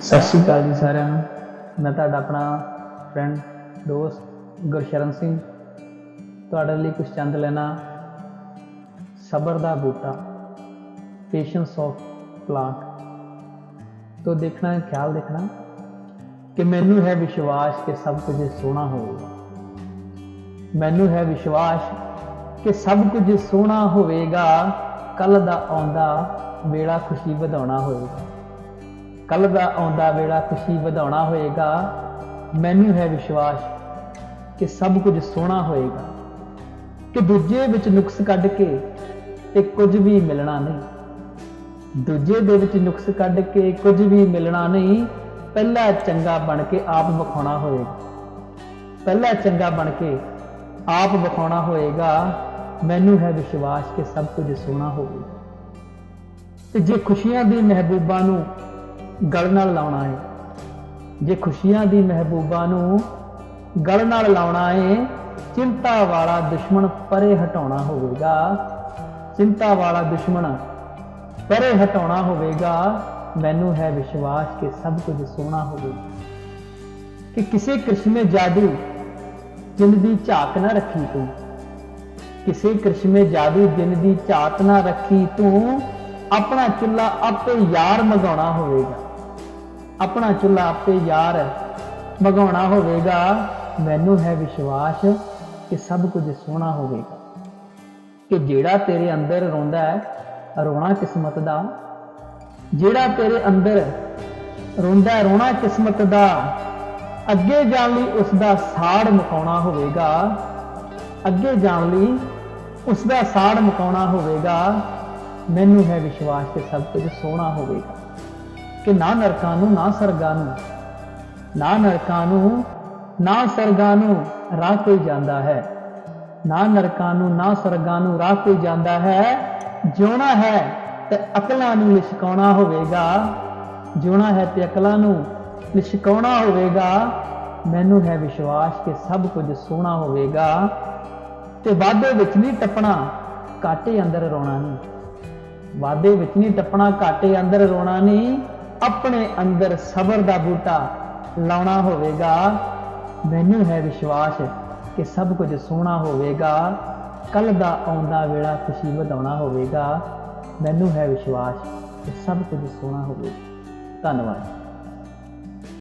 ਸਤਿ ਸ਼੍ਰੀ ਅਕਾਲ ਜੀ ਸਾਰਿਆਂ ਨੂੰ। ਮੈਂ ਤੁਹਾਡਾ ਆਪਣਾ ਫਰੈਂਡ ਦੋਸਤ ਗੁਰਸ਼ਰਨ ਸਿੰਘ। ਤੁਹਾਡੇ ਲਈ ਕੁਝ ਚੰਦ ਲੈਣਾ। ਸਬਰ ਦਾ ਬੂਟਾ। ਪੇਸ਼ੈਂਸ ਆਫ ਪਲਾਂਟ ਤੋਂ ਦੇਖਣਾ, ਖਿਆਲ ਦੇਖਣਾ ਕਿ ਮੈਨੂੰ ਹੈ ਵਿਸ਼ਵਾਸ ਕਿ ਸਭ ਕੁਝ ਸੋਹਣਾ ਹੋਵੇਗਾ ਮੈਨੂੰ ਹੈ ਵਿਸ਼ਵਾਸ ਕਿ ਸਭ ਕੁਝ ਸੋਹਣਾ ਹੋਵੇਗਾ। ਕੱਲ ਦਾ ਆਉਂਦਾ ਵੇਲਾ ਖੁਸ਼ੀ ਵਧਾਉਣਾ ਹੋਵੇਗਾ। ਕੱਲ ਦਾ ਆਉਂਦਾ ਵੇਲਾ ਖੁਸ਼ੀ ਵਧਾਉਣਾ ਹੋਏਗਾ। ਮੈਨੂੰ ਹੈ ਵਿਸ਼ਵਾਸ ਕਿ ਸਭ ਕੁਝ ਸੋਹਣਾ ਹੋਏਗਾ। ਕਿ ਦੂਜੇ ਵਿੱਚ ਨੁਕਸ ਕੱਢ ਕੇ ਤੇ ਕੁਝ ਵੀ ਮਿਲਣਾ ਨਹੀਂ। ਦੂਜੇ ਦੇ ਵਿੱਚ ਨੁਕਸ ਕੱਢ ਕੇ ਕੁਝ ਵੀ ਮਿਲਣਾ ਨਹੀਂ, ਪਹਿਲਾ ਚੰਗਾ ਬਣ ਕੇ ਆਪ ਵਿਖਾਉਣਾ ਹੋਏਗਾ। ਪਹਿਲਾ ਚੰਗਾ ਬਣ ਕੇ ਆਪ ਵਿਖਾਉਣਾ ਹੋਏਗਾ। ਮੈਨੂੰ ਹੈ ਵਿਸ਼ਵਾਸ ਕਿ ਸਭ ਕੁਝ ਸੋਹਣਾ ਹੋਵੇਗਾ ਤੇ ਜੇ ਖੁਸ਼ੀਆਂ ਦੀ ਮਹਿਬੂਬਾ ਨੂੰ ਗਲ ਨਾਲ ਲਾਉਣਾ ਹੈ ਜੇ ਖੁਸ਼ੀਆਂ ਦੀ ਮਹਿਬੂਬਾ ਨੂੰ ਗਲ ਨਾਲ ਲਾਉਣਾ ਹੈ ਚਿੰਤਾ ਵਾਲਾ ਦੁਸ਼ਮਣ ਪਰੇ ਹਟਾਉਣਾ ਹੋਵੇਗਾ। ਚਿੰਤਾ ਵਾਲਾ ਦੁਸ਼ਮਣ ਪਰੇ ਹਟਾਉਣਾ ਹੋਵੇਗਾ। ਮੈਨੂੰ ਹੈ ਵਿਸ਼ਵਾਸ ਕਿ ਸਭ ਕੁਝ ਸੋਹਣਾ ਹੋਵੇਗਾ। ਕਿ ਕਿਸੇ ਕ੍ਰਿਸ਼ਮੇ ਜਾਦੂ ਜਿੰਨ ਦੀ ਝਾਕ ਨਾ ਰੱਖੀ ਤੂੰ, ਕਿਸੇ ਕ੍ਰਿਸ਼ਮੇ ਜਾਦੂ ਜਿੰਨ ਦੀ ਝਾਕ ਨਾ ਰੱਖੀ ਤੂੰ ਆਪਣਾ ਚੁੱਲਾ ਆਪੇ ਯਾਰ ਮਗਾਉਣਾ ਹੋਵੇਗਾ। ਆਪਣਾ ਚੁੱਲਾ ਆਪੇ ਯਾਰ ਮਗਾਉਣਾ ਹੋਵੇਗਾ। ਮੈਨੂੰ ਹੈ ਵਿਸ਼ਵਾਸ ਕਿ ਸਭ ਕੁਝ ਸੋਹਣਾ ਹੋਵੇਗਾ। ਕਿ ਜਿਹੜਾ ਤੇਰੇ ਅੰਦਰ ਰੋਂਦਾ ਹੈ, ਰੋਣਾ ਕਿਸਮਤ ਦਾ। ਜਿਹੜਾ ਤੇਰੇ ਅੰਦਰ ਰੋਂਦਾ ਰੋਣਾ ਕਿਸਮਤ ਦਾ। ਅੱਗੇ ਜਾਣ ਲਈ ਉਸ ਦਾ ਸਾੜ ਮੁਕਾਉਣਾ ਹੋਵੇਗਾ। ਅੱਗੇ ਜਾਣ ਲਈ ਉਸ ਦਾ ਸਾੜ ਮੁਕਾਉਣਾ ਹੋਵੇਗਾ। ਮੈਨੂੰ ਹੈ ਵਿਸ਼ਵਾਸ ਕਿ ਸਭ ਕੁਝ ਸੋਹਣਾ ਹੋਵੇਗਾ। ਕਿ ਨਾ ਨਰਕਾਂ ਨੂੰ, ਨਾ ਸਰਗਾਂ ਨੂੰ, ਨਾ ਨਰਕਾਂ ਨੂੰ, ਨਾ ਸਰਗਾਂ ਨੂੰ ਰਾਹ ਕੋਈ ਜਾਂਦਾ ਹੈ। ਨਾ ਨਰਕਾਂ ਨੂੰ, ਨਾ ਸਰਗਾਂ ਨੂੰ ਰਾਹ ਕੋਈ ਜਾਂਦਾ ਹੈ। ਜਿਉਣਾ ਹੈ ਤੇ ਅਕਲਾਂ ਨੂੰ ਲਿਸ਼ਕਾਉਣਾ ਹੋਵੇਗਾ। ਜਿਉਣਾ ਹੈ ਤੇ ਅਕਲਾਂ ਨੂੰ ਲਿਸ਼ਕਾਉਣਾ ਹੋਵੇਗਾ। ਮੈਨੂੰ ਹੈ ਵਿਸ਼ਵਾਸ ਕਿ ਸਭ ਕੁਝ ਸੋਹਣਾ ਹੋਵੇਗਾ। ਤੇ ਵਾਦੇ ਵਿੱਚ ਨਹੀਂ ਟੱਪਣਾ ਕਾਟੇ ਅੰਦਰ ਰੋਣਾ ਨਹੀਂ। ਵਾਦੇ ਵਿੱਚ ਨਹੀਂ, ਟੱਪਣਾ ਘਾਟੇ ਅੰਦਰ ਰੋਣਾ ਨਹੀਂ, ਆਪਣੇ ਅੰਦਰ ਸਬਰ ਦਾ ਬੂਟਾ ਲਾਉਣਾ ਹੋਵੇਗਾ। ਮੈਨੂੰ ਹੈ ਵਿਸ਼ਵਾਸ ਕਿ ਸਭ ਕੁਝ ਸੋਹਣਾ ਹੋਵੇਗਾ ਕੱਲ ਦਾ ਆਉਂਦਾ ਵੇਲਾ ਖੁਸ਼ੀ ਵਧਾਉਣਾ ਹੋਵੇਗਾ। ਮੈਨੂੰ ਹੈ ਵਿਸ਼ਵਾਸ ਕਿ ਸਭ ਕੁਝ ਸੋਹਣਾ ਹੋਵੇਗਾ। ਧੰਨਵਾਦ।